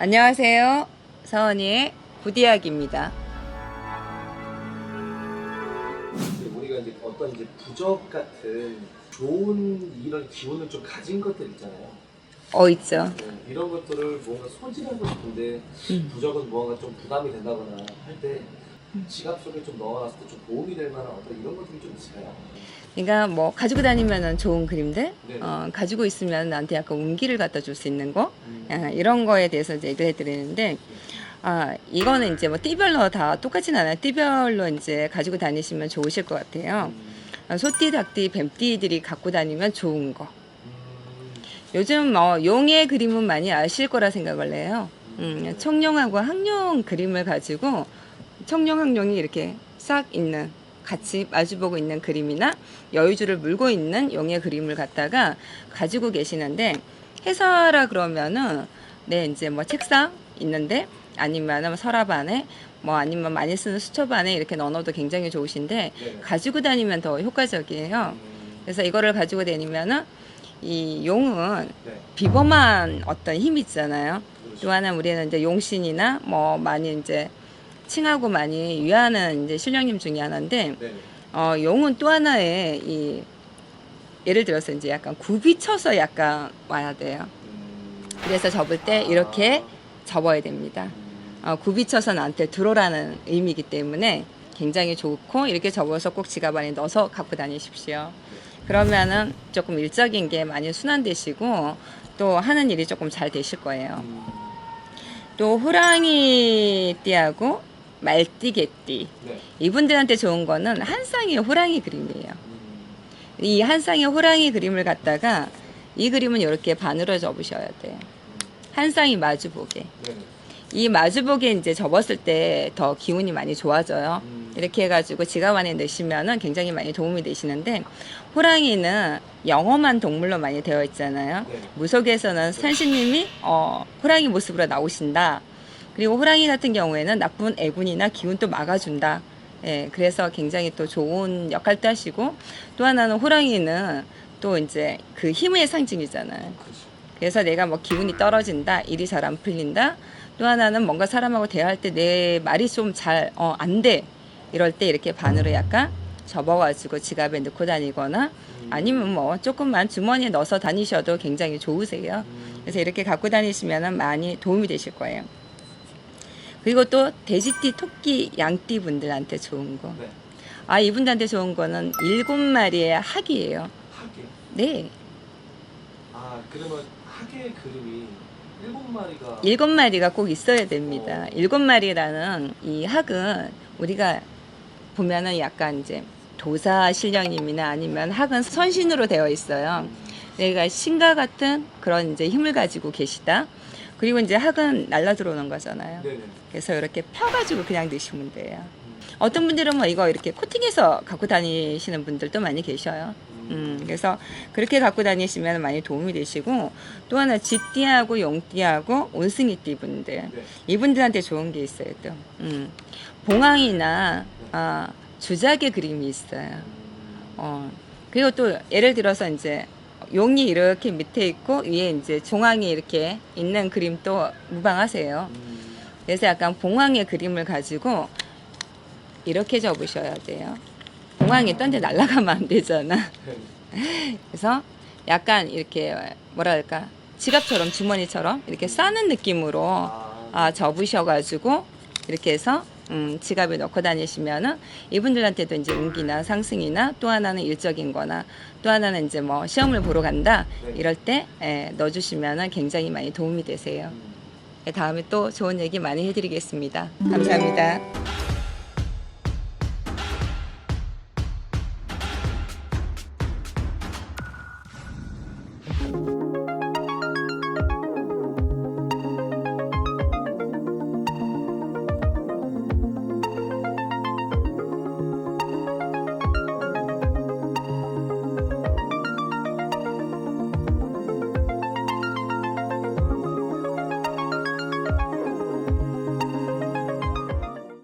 안녕하세요. 서원이의 부디학입니다. 이제 우리가 이제 어떤 이제 부적 같은 좋은 이런 기운을 좀 가진 것들 있잖아요. 어 있죠. 네, 이런 것들을 뭔가 소진하고 싶은데 음. 부적은 뭔가 좀 부담이 된다거나 할 때 지갑 속에 좀 넣어놨을 때 좀 도움이 될 만한 어떤 이런 것들이 좀 있을까요? 그러니까 뭐 가지고 다니면은 좋은 그림들, 네. 어, 가지고 있으면 나한테 약간 운기를 갖다 줄 수 있는 거, 음. 아, 이런 거에 대해서 이제 얘기를 해드리는데, 아 이거는 이제 뭐 띠별로 다 똑같진 않아요. 띠별로 이제 가지고 다니시면 좋으실 것 같아요. 음. 아, 소띠, 닭띠, 뱀띠들이 갖고 다니면 좋은 거. 음. 요즘 뭐 용의 그림은 많이 아실 거라 생각을 해요. 음, 청룡하고 항룡 그림을 가지고 청룡 항룡이 이렇게 싹 있는 같이 마주보고 있는 그림이나 여유주를 물고 있는 용의 그림을 갖다가 가지고 계시는데 해서라 그러면은 네 이제 뭐 책상 있는데 아니면 서랍 안에 뭐 아니면 많이 쓰는 수첩 안에 이렇게 넣어도 굉장히 좋으신데 네. 가지고 다니면 더 효과적이에요. 음. 그래서 이거를 가지고 다니면은 이 용은 네. 비범한 어떤 힘이 있잖아요. 그렇죠. 또 하나 우리는 이제 용신이나 뭐 많이 이제 칭하고 많이 위하는 이제 신령님 중에 하나인데 네. 어 용은 또 하나의 이 예를 들어서 이제 약간 굽이 쳐서 약간 와야 돼요. 음. 그래서 접을 때 이렇게 접어야 됩니다. 어, 굽이 쳐서 나한테 들어오라는 의미이기 때문에 굉장히 좋고 이렇게 접어서 꼭 지갑 안에 넣어서 갖고 다니십시오. 그러면은 조금 일적인 게 많이 순환되시고 또 하는 일이 조금 잘 되실 거예요. 음. 또 호랑이 띠하고 말띠 개띠 네. 이분들한테 좋은 거는 한 쌍의 호랑이 그림이에요. 음. 이한 쌍의 호랑이 그림을 갖다가 이 그림은 이렇게 반으로 접으셔야 돼요. 한 쌍이 마주보게. 네. 이 마주보게 이제 접었을 때 더 기운이 많이 좋아져요. 음. 이렇게 해가지고 지갑 안에 넣으시면은 굉장히 많이 도움이 되시는데 호랑이는 영험한 동물로 많이 되어 있잖아요. 네. 무속에서는 산신님이 어, 호랑이 모습으로 나오신다. 그리고 호랑이 같은 경우에는 나쁜 애군이나 기운도 막아준다. 예, 그래서 굉장히 또 좋은 역할도 하시고 또 하나는 호랑이는 또 이제 그 힘의 상징이잖아요. 그래서 내가 뭐 기운이 떨어진다, 일이 잘 안 풀린다. 또 하나는 뭔가 사람하고 대화할 때 내 말이 좀 잘 어, 안 돼. 이럴 때 이렇게 반으로 약간 접어가지고 지갑에 넣고 다니거나 음. 아니면 뭐 조금만 주머니에 넣어서 다니셔도 굉장히 좋으세요. 음. 그래서 이렇게 갖고 다니시면 많이 도움이 되실 거예요. 그리고 또 돼지띠, 토끼, 양띠 분들한테 좋은 거. 네. 아, 이분들한테 좋은 거는 일곱 마리의 학이에요. 하계. 네. 아 그러면 하계 그림이 일곱 마리가 일곱 마리가 꼭 있어야 됩니다. 일곱 마리라는 이 학은 우리가 보면은 약간 이제 도사 신령님이나 아니면 학은 선신으로 되어 있어요. 내가 신과 같은 그런 이제 힘을 가지고 계시다. 그리고 이제 학은 날라 들어오는 거잖아요. 네네. 그래서 이렇게 펴가지고 그냥 넣으시면 돼요. 어떤 분들은 뭐 이거 이렇게 코팅해서 갖고 다니시는 분들도 많이 계셔요. 음, 그래서 그렇게 갖고 다니시면 많이 도움이 되시고 또 하나 쥐띠하고 용띠하고 온승이띠 분들 네. 이분들한테 좋은 게 있어요 또 음, 봉황이나 아, 주작의 그림이 있어요 어, 그리고 또 예를 들어서 이제 용이 이렇게 밑에 있고 위에 이제 종황이 이렇게 있는 그림도 무방하세요 음. 그래서 약간 봉황의 그림을 가지고 이렇게 접으셔야 돼요 봉황이 딴데 날아가면 안 되잖아 네. 그래서 약간 이렇게 뭐랄까 지갑처럼 주머니처럼 이렇게 싸는 느낌으로 아, 아, 접으셔가지고 이렇게 해서 음, 지갑에 넣고 다니시면은 이분들한테도 이제 운기나 상승이나 또 하나는 일적인 거나 또 하나는 이제 뭐 시험을 보러 간다 네. 이럴 때 예, 넣어주시면은 굉장히 많이 도움이 되세요. 예, 다음에 또 좋은 얘기 많이 해드리겠습니다. 감사합니다.